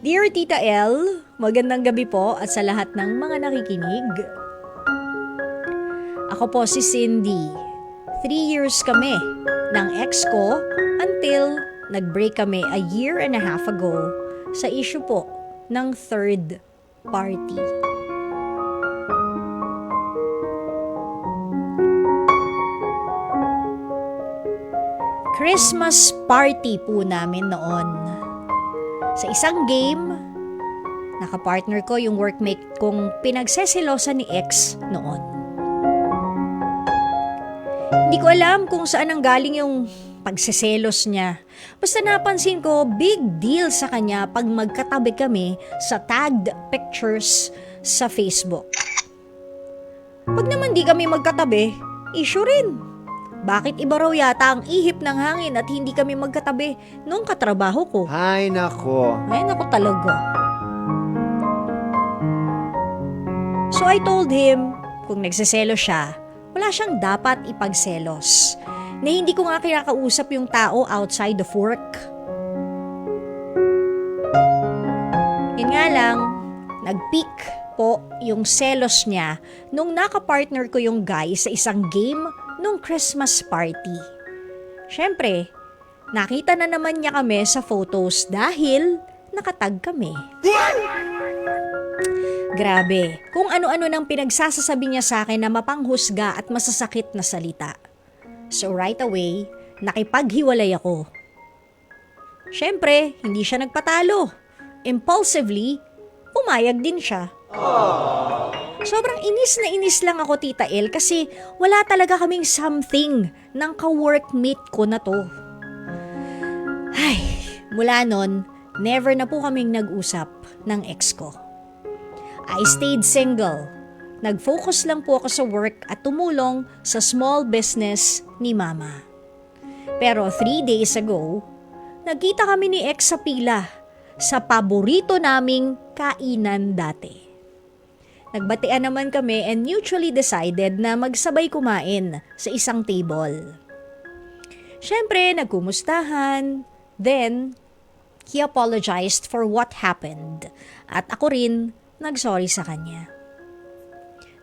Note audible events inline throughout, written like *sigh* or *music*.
Dear Tita L, magandang gabi po at sa lahat ng mga nakikinig. Ako po si Cindy. Three years kami ng ex ko until nag-break kami a year and a half ago sa issue po ng third party. Christmas party po namin noon. Sa isang game, nakapartner ko yung workmate kong pinagseselosa ni ex noon. Hindi ko alam kung saan ang galing yung pagseselos niya. Basta napansin ko, big deal sa kanya pag magkatabi kami sa tagged pictures sa Facebook. Pag naman di kami magkatabi, issue rin. Bakit iba raw yata ang ihip ng hangin at hindi kami magkatabi nung katrabaho ko? Ay, nako. Ay, naku talaga. So I told him, kung nagseselo siya, wala siyang dapat ipagselos. Na hindi ko nga kinakausap yung tao outside of work. Yun nga lang, nag-peak po yung selos niya nung nakapartner ko yung guy sa isang game nung Christmas party. Siyempre, nakita na naman niya kami sa photos dahil nakatag kami. Grabe, kung ano-ano nang pinagsasasabi niya sa akin na mapanghusga at masasakit na salita. So right away, nakipaghiwalay ako. Siyempre, hindi siya nagpatalo. Impulsively, pumayag din siya. Sobrang inis na inis lang ako, Tita El, kasi wala talaga kaming something ng ka-workmate ko na to. Ay, mula nun, never na po kaming nag-usap ng ex ko. I stayed single. Nag-focus lang po ako sa work at tumulong sa small business ni Mama. Pero three days ago, nagkita kami ni ex sa pila sa paborito naming kainan dati. Nagbatian naman kami and mutually decided na magsabay kumain sa isang table. Siyempre, nagkumustahan. Then, he apologized for what happened. At ako rin, nagsorry sa kanya.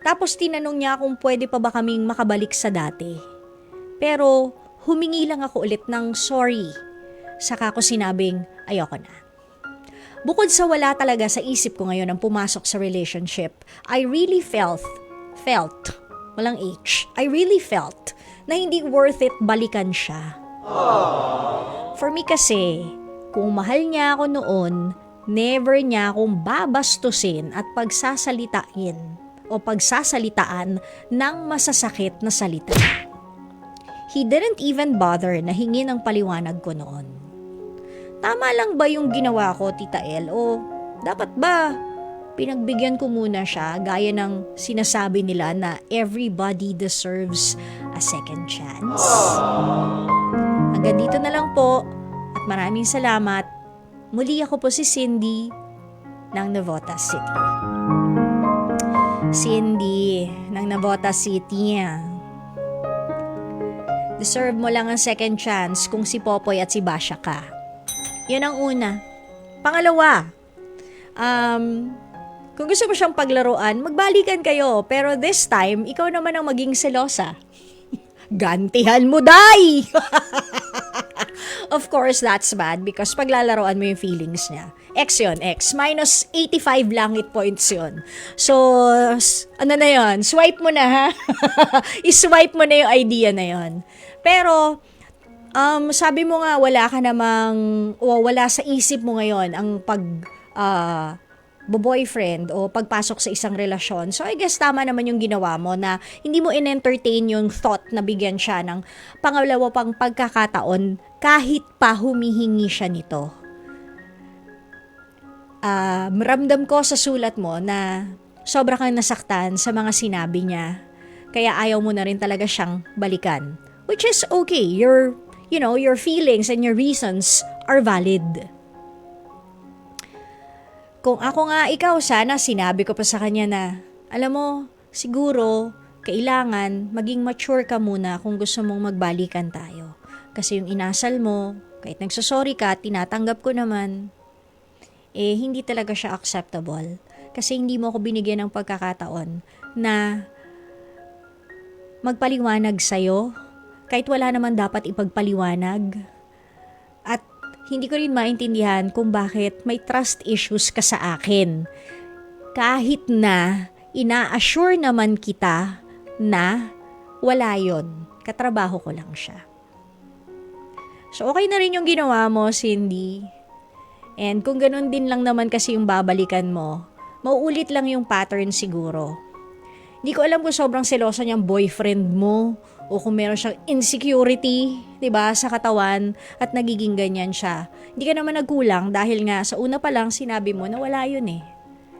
Tapos tinanong niya kung pwede pa ba kaming makabalik sa dati. Pero humingi lang ako ulit ng sorry. Saka ko sinabing ayoko na. Bukod sa wala talaga sa isip ko ngayon ang pumasok sa relationship, I really felt, felt, walang H, I really felt na hindi worth it balikan siya. For me kasi, kung mahal niya ako noon, never niya akong babastusin at pagsasalitain o pagsasalitaan ng masasakit na salita. He didn't even bother na hingi ng paliwanag ko noon. Tama lang ba yung ginawa ko, Tita El? O dapat ba pinagbigyan ko muna siya gaya ng sinasabi nila na everybody deserves a second chance? Hanggang dito na lang po at maraming salamat. Muli ako po si Cindy ng Navota City. Cindy ng Navota City. Deserve mo lang ang second chance kung si Popoy at si Basha ka. Yun ang una. Pangalawa, um, kung gusto mo siyang paglaruan, magbalikan kayo. Pero this time, ikaw naman ang maging selosa. *laughs* Gantihan mo, day! *laughs* of course, that's bad because paglalaroan mo yung feelings niya. X yun, X. Minus 85 langit points yun. So, ano na yon Swipe mo na, ha? *laughs* I-swipe mo na yung idea na yon Pero, um, sabi mo nga, wala ka namang, o wala sa isip mo ngayon ang pag, ah, boyfriend o pagpasok sa isang relasyon. So, I guess tama naman yung ginawa mo na hindi mo in-entertain yung thought na bigyan siya ng pangalawa pang pagkakataon kahit pa humihingi siya nito. Ah, ramdam ko sa sulat mo na sobra kang nasaktan sa mga sinabi niya. Kaya ayaw mo na rin talaga siyang balikan. Which is okay. Your, you know, your feelings and your reasons are valid. Kung ako nga ikaw, sana sinabi ko pa sa kanya na, alam mo, siguro, kailangan maging mature ka muna kung gusto mong magbalikan tayo. Kasi yung inasal mo, kahit nagsasorry ka, tinatanggap ko naman. eh hindi talaga siya acceptable. Kasi hindi mo ako binigyan ng pagkakataon na magpaliwanag sa'yo kahit wala naman dapat ipagpaliwanag. At hindi ko rin maintindihan kung bakit may trust issues ka sa akin. Kahit na ina-assure naman kita na wala yon. Katrabaho ko lang siya. So okay na rin yung ginawa mo, Cindy. And kung ganun din lang naman kasi yung babalikan mo, mauulit lang yung pattern siguro. Hindi ko alam kung sobrang seloso niyang boyfriend mo o kung meron siyang insecurity, 'di ba, sa katawan at nagiging ganyan siya. Hindi ka naman nagkulang dahil nga sa una pa lang sinabi mo na wala 'yun eh.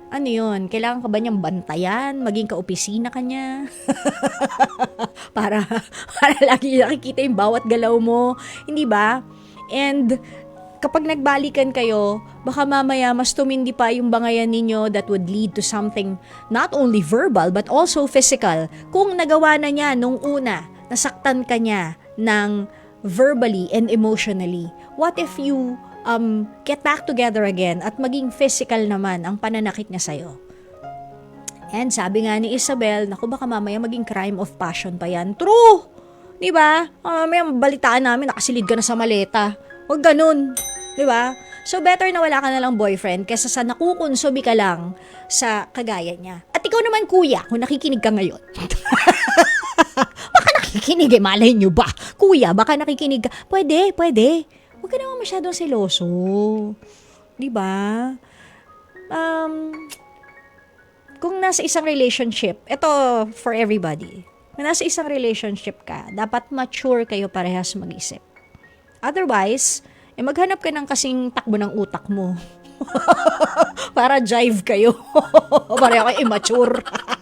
Ano 'yun? Kailangan ka ba niyang bantayan, maging kaopisina ka niya? *laughs* para para lagi nakikita yung bawat galaw mo, hindi ba? And kapag nagbalikan kayo, baka mamaya mas tumindi pa yung bangayan ninyo that would lead to something not only verbal but also physical. Kung nagawa na niya nung una, nasaktan ka niya ng verbally and emotionally, what if you um, get back together again at maging physical naman ang pananakit niya sa'yo? And sabi nga ni Isabel, naku baka mamaya maging crime of passion pa yan. True! Di ba? Mamaya balitaan namin, nakasilid ka na sa maleta. Huwag ganun. Di ba? So better na wala ka na lang boyfriend kaysa sa nakukonsubi ka lang sa kagaya niya. At ikaw naman kuya, kung nakikinig ka ngayon. *laughs* nakikinig eh, malay nyo ba? Kuya, baka nakikinig ka. Pwede, pwede. Huwag ka naman masyadong seloso. Di ba? Um, kung nasa isang relationship, ito for everybody. Kung nasa isang relationship ka, dapat mature kayo parehas mag-isip. Otherwise, eh maghanap ka ng kasing takbo ng utak mo. *laughs* Para jive kayo. *laughs* Pareho kayo immature. *laughs*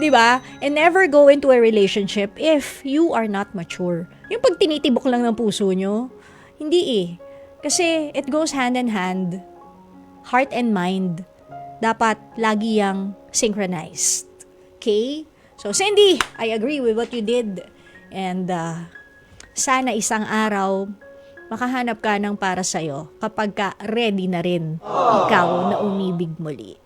'Di ba? And never go into a relationship if you are not mature. Yung pag tinitibok lang ng puso nyo, hindi eh. Kasi it goes hand in hand. Heart and mind. Dapat lagi yang synchronized. Okay? So, Cindy, I agree with what you did. And uh, sana isang araw makahanap ka ng para sa'yo kapag ka ready na rin ikaw na umibig muli.